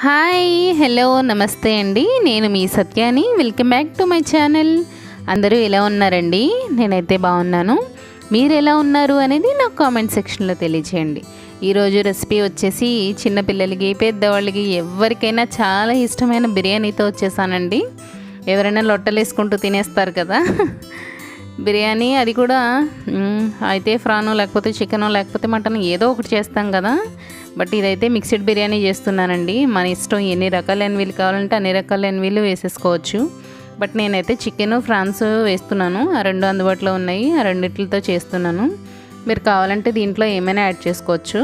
Hi hello నమస్తే అండి. నేను మీ సత్యాని. Welcome back to my channel. అందరూ ఎలా ఉన్నారండి? నేనైతే బాగున్నాను. మీరు ఎలా ఉన్నారు అనేది నాకు కామెంట్ సెక్షన్లో తెలియజేయండి ఈరోజు రెసిపీ వచ్చేసి చిన్నపిల్లలకి పెద్దవాళ్ళకి ఎవరికైనా చాలా ఇష్టమైన బిర్యానీతో వచ్చేసానండి. ఎవరైనా లొట్టలు వేసుకుంటూ తినేస్తారు కదా. బిర్యానీ అది కూడా అయితే ఫ్రాను లేకపోతే చికెను లేకపోతే మటన్ ఏదో ఒకటి చేస్తాం కదా. బట్ ఇదైతే మిక్స్డ్ బిర్యానీ చేస్తున్నానండి. మన ఇష్టం ఎన్ని రకాల ఎన్వీలు కావాలంటే అన్ని రకాల ఎన్వీలు వేసేసుకోవచ్చు. బట్ నేనైతే చికెన్ ఫ్రాన్స్ వేస్తున్నాను. ఆ రెండు అందుబాటులో ఉన్నాయి. ఆ రెండిట్లతో చేస్తున్నాను. మీరు కావాలంటే దీంట్లో ఏమైనా యాడ్ చేసుకోవచ్చు.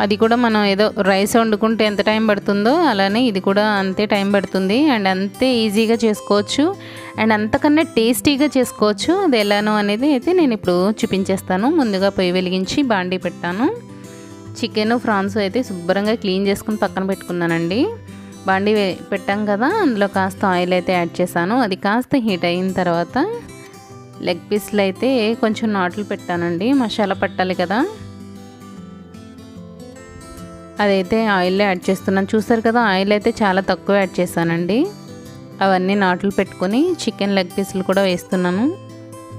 అది కూడా మనం ఏదో రైస్ వండుకుంటే ఎంత టైం పడుతుందో అలానే ఇది కూడా అంతే టైం పడుతుంది. అండ్ అంతే ఈజీగా చేసుకోవచ్చు. అండ్ అంతకన్నా టేస్టీగా చేసుకోవచ్చు. అది ఎలానో అనేది అయితే నేను ఇప్పుడు చూపించేస్తాను. ముందుగా పొయ్యి వెలిగించి బాండీ పెట్టాను. చికెన్ ఫ్రాన్స్ అయితే శుభ్రంగా క్లీన్ చేసుకుని పక్కన పెట్టుకున్నానండి. బండి పెట్టాం కదా అందులో కాస్త ఆయిల్ అయితే యాడ్ చేశాను. అది కాస్త హీట్ అయిన తర్వాత లెగ్ పీస్లు అయితే కొంచెం నాట్లు పెట్టానండి. మసాలా పట్టాలి కదా. అదైతే ఆయిల్లో యాడ్ చేస్తున్నాను. చూసారు కదా ఆయిల్ అయితే చాలా తక్కువ యాడ్ చేశానండి. అవన్నీ నాట్లు పెట్టుకొని చికెన్ లెగ్ పీసులు కూడా వేస్తున్నాను.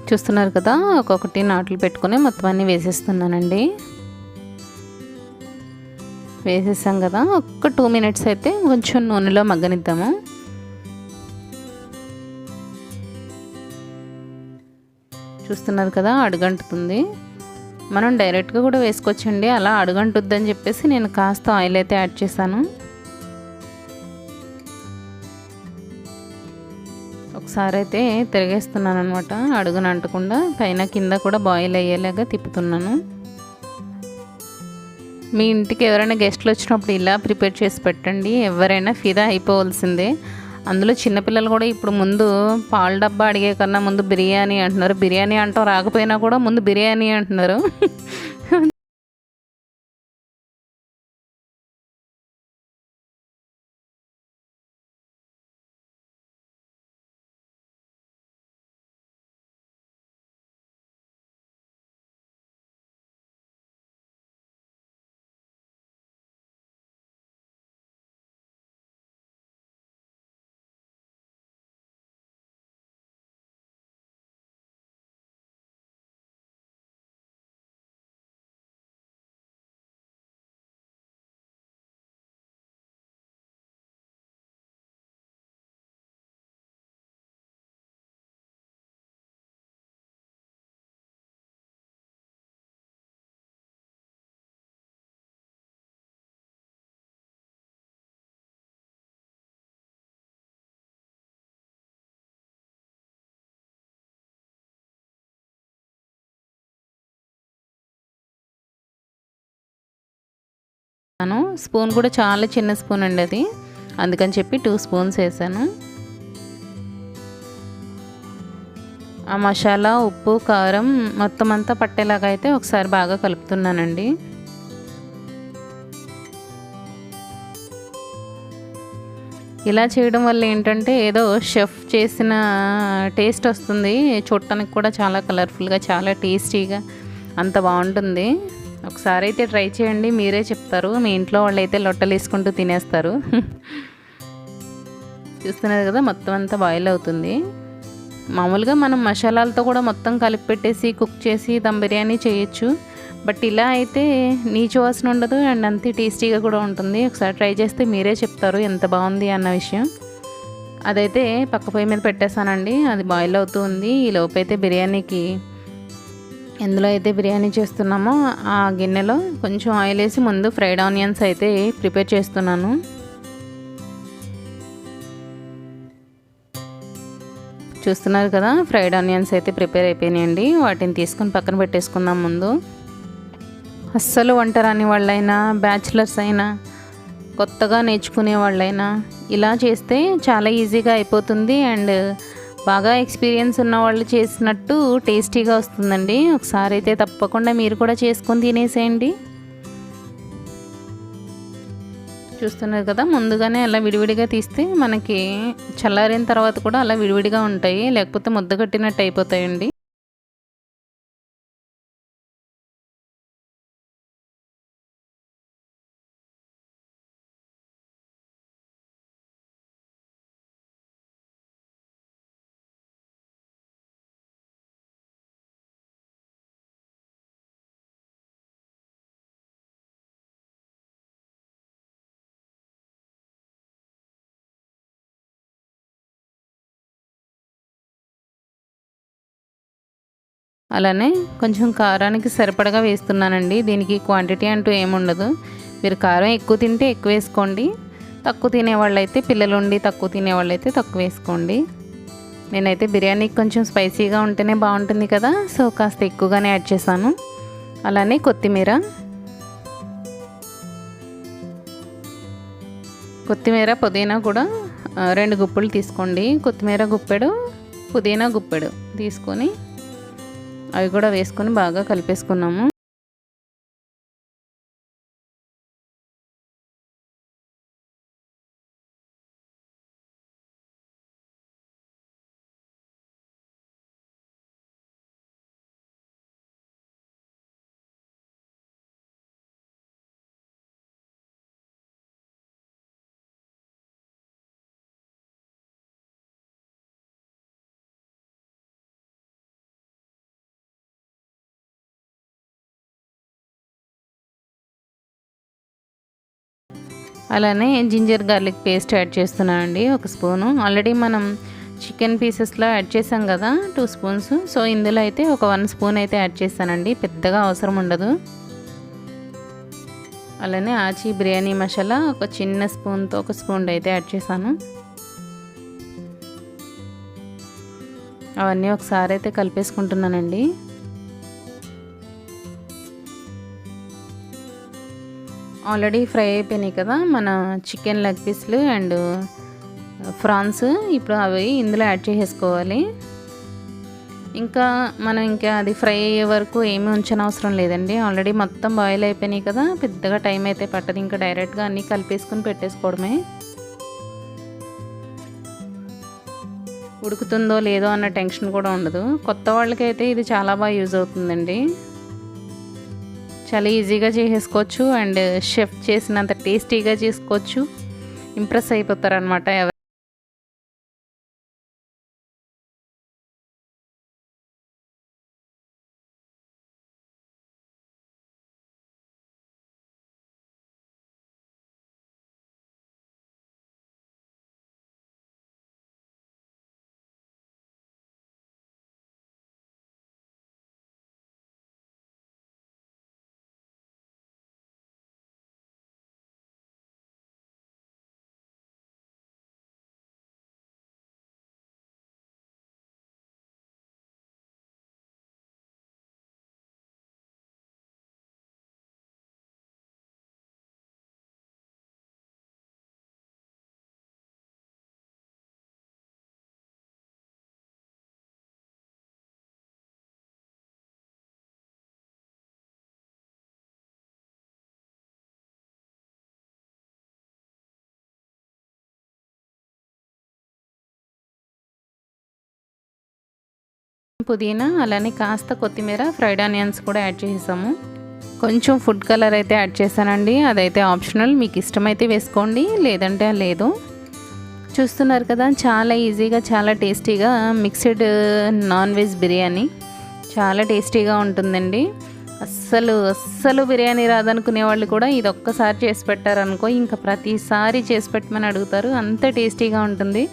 చూస్తున్నారు కదా ఒక్కొక్కటి నాట్లు పెట్టుకొని మొత్తం అన్నీ వేసేస్తున్నానండి. వేసేసాం కదా ఒక్క టూ మినిట్స్ అయితే కొంచెం నూనెలో మగ్గనిద్దాము. చూస్తున్నారు కదా అడుగంటుతుంది. మనం డైరెక్ట్గా కూడా వేసుకోవచ్చండి అలా అడుగంటుద్దని చెప్పేసి నేను కాస్త ఆయిల్ అయితే యాడ్ చేశాను. ఒకసారి అయితే తిరిగేస్తున్నాను అనమాట అడుగున అంటకుండా పైన కింద కూడా బాయిల్ అయ్యేలాగా తిప్పుతున్నాను. మీ ఇంటికి ఎవరైనా గెస్ట్లు వచ్చినప్పుడు ఇలా ప్రిపేర్ చేసి పెట్టండి. ఎవరైనా ఫిదా అయిపోవాల్సిందే. అందులో చిన్నపిల్లలు కూడా ఇప్పుడు ముందు పాల డబ్బా అడిగే కన్నా ముందు బిర్యానీ అంటున్నారు. బిర్యానీ అంటాం రాకపోయినా కూడా ముందు బిర్యానీ అంటున్నారు. వేసాను స్పూన్ కూడా చాలా చిన్న స్పూన్ అండి అది. అందుకని చెప్పి టూ స్పూన్స్ వేసాను. ఆ మసాలా ఉప్పు కారం మొత్తం అంతా పట్టేలాగా అయితే ఒకసారి బాగా కలుపుతున్నానండి. ఇలా చేయడం వల్ల ఏంటంటే ఏదో షెఫ్ చేసిన టేస్ట్ వస్తుంది. చూడటానికి కూడా చాలా కలర్ఫుల్గా చాలా టేస్టీగా అంత బాగుంటుంది. ఒకసారి అయితే ట్రై చేయండి మీరే చెప్తారు. మీ ఇంట్లో వాళ్ళు అయితే లొట్టలు వేసుకుంటూ తినేస్తారు. చూస్తున్నారు కదా మొత్తం అంతా బాయిల్ అవుతుంది. మామూలుగా మనం మసాలాలతో కూడా మొత్తం కలిపి పెట్టేసి కుక్ చేసి దమ్ బిర్యానీ చేయొచ్చు. బట్ ఇలా అయితే నీచు వాసన ఉండదు అండ్ అంతే టేస్టీగా కూడా ఉంటుంది. ఒకసారి ట్రై చేస్తే మీరే చెప్తారు ఎంత బాగుంది అన్న విషయం. అదైతే పక్క పొయ్యి మీద పెట్టేశానండి. అది బాయిల్ అవుతూ ఉంది. ఈ లోపైతే అయితే బిర్యానీకి ఎందులో అయితే బిర్యానీ చేస్తున్నామో ఆ గిన్నెలో కొంచెం ఆయిల్ వేసి ముందు ఫ్రైడ్ ఆనియన్స్ అయితే ప్రిపేర్ చేస్తున్నాను. చూస్తున్నారు కదా ఫ్రైడ్ ఆనియన్స్ అయితే ప్రిపేర్ అయిపోయినాయండి. వాటిని తీసుకొని పక్కన పెట్టేసుకుందాం ముందు. అస్సలు వంట రాని వాళ్ళైనా బ్యాచిలర్స్ అయినా కొత్తగా నేర్చుకునే వాళ్ళైనా ఇలా చేస్తే చాలా ఈజీగా అయిపోతుంది. అండ్ బాగా ఎక్స్పీరియన్స్ ఉన్న వాళ్ళు చేసినట్టు టేస్టీగా వస్తుందండి. ఒకసారి అయితే తప్పకుండా మీరు కూడా చేసుకొని తినేసేయండి. చూస్తున్నారు కదా ముందుగానే అలా విడివిడిగా తీస్తే మనకి చల్లారిన తర్వాత కూడా అలా విడివిడిగా ఉంటాయి. లేకపోతే ముద్ద కట్టినట్టు అయిపోతాయండి. అలానే కొంచెం కారానికి సరిపడగా వేస్తున్నానండి. దీనికి క్వాంటిటీ అంటూ ఏముండదు. మీరు కారం ఎక్కువ తింటే ఎక్కువ వేసుకోండి. తక్కువ తినేవాళ్ళు అయితే పిల్లలు ఉండి తక్కువ తినేవాళ్ళు అయితే తక్కువ వేసుకోండి. నేనైతే బిర్యానీకి కొంచెం స్పైసీగా ఉంటేనే బాగుంటుంది కదా సో కాస్త ఎక్కువగానే యాడ్ చేశాను. అలానే కొత్తిమీర. కొత్తిమీర పుదీనా కూడా రెండు గుప్పులు తీసుకోండి. కొత్తిమీర గుప్పెడు పుదీనా గుప్పెడు తీసుకొని అవి కూడా వేసుకొని బాగా కలిపేసుకున్నాము. అలానే జింజర్ గార్లిక్ పేస్ట్ యాడ్ చేస్తున్నాను అండి ఒక స్పూను. ఆల్రెడీ మనం చికెన్ పీసెస్లో యాడ్ చేసాం కదా టూ స్పూన్స్. సో ఇందులో అయితే ఒక వన్ స్పూన్ అయితే యాడ్ చేస్తానండి పెద్దగా అవసరం ఉండదు. అలానే ఆచి బిర్యానీ మసాలా ఒక చిన్న స్పూన్తో ఒక స్పూన్ అయితే యాడ్ చేశాను. అవన్నీ ఒకసారి అయితే కలిపేసుకుంటున్నానండి. ఆల్రెడీ ఫ్రై అయిపోయినాయి కదా మన చికెన్ లెగ్ పీస్లు అండ్ ఫ్రాన్స్. ఇప్పుడు అవి ఇందులో యాడ్ చేసేసుకోవాలి. ఇంకా మనం ఇంకా అది ఫ్రై అయ్యే వరకు ఏమీ ఉంచనవసరం లేదండి. ఆల్రెడీ మొత్తం బాయిల్ అయిపోయినాయి కదా పెద్దగా టైం అయితే పట్టదు. ఇంకా డైరెక్ట్గా అన్నీ కలిపేసుకుని పెట్టేసుకోవడమే. ఉడుకుతుందో లేదో అన్న టెన్షన్ కూడా ఉండదు. కొత్త వాళ్ళకైతే ఇది చాలా బాగా యూజ్ అవుతుందండి. చాలా ఈజీగా చేసేసుకోవచ్చు. అండ్ షెఫ్ చేసినంత టేస్టీగా చేసుకోవచ్చు. ఇంప్రెస్ అయిపోతారు పుదీనా అలానే కాస్త కొత్తిమీర ఫ్రైడ్ ఆనియన్స్ కూడా యాడ్ చేసాము కొంచెం ఫుడ్ కలర్ అయితే యాడ్ చేశానండి. అదైతే ఆప్షనల్. మీకు ఇష్టమైతే వేసుకోండి లేదంటే లేదు. చూస్తున్నారు కదా చాలా ఈజీగా చాలా టేస్టీగా మిక్స్డ్ నాన్ వెజ్ బిర్యానీ. చాలా టేస్టీగా ఉంటుందండి. అస్సలు అస్సలు బిర్యానీ రాదనుకునే వాళ్ళు కూడా ఇది ఒక్కసారి చేసి పెట్టారనుకో ఇంకా ప్రతిసారి చేసి పెట్టమని అడుగుతారు. అంత టేస్టీగా ఉంటుంది.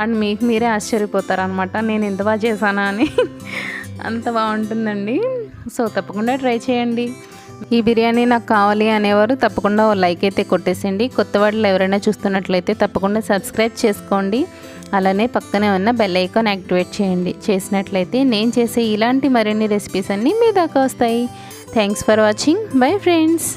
అండ్ మీకు మీరే ఆశ్చర్యపోతారు అనమాట నేను ఎంత బాగా చేశానా అని. అంత బాగుంటుందండి. సో తప్పకుండా ట్రై చేయండి. ఈ బిర్యానీ నాకు కావాలి అనేవారు తప్పకుండా ఓ లైక్ అయితే కొట్టేసేయండి. కొత్త వాళ్ళు ఎవరైనా చూస్తున్నట్లయితే తప్పకుండా సబ్స్క్రైబ్ చేసుకోండి. అలానే పక్కనే ఉన్న బెల్ ఐకాన్ యాక్టివేట్ చేయండి. చేసినట్లయితే నేను చేసే ఇలాంటి మరిన్ని రెసిపీస్ అన్నీ మీ దాకా వస్తాయి. Thanks for watching bye friends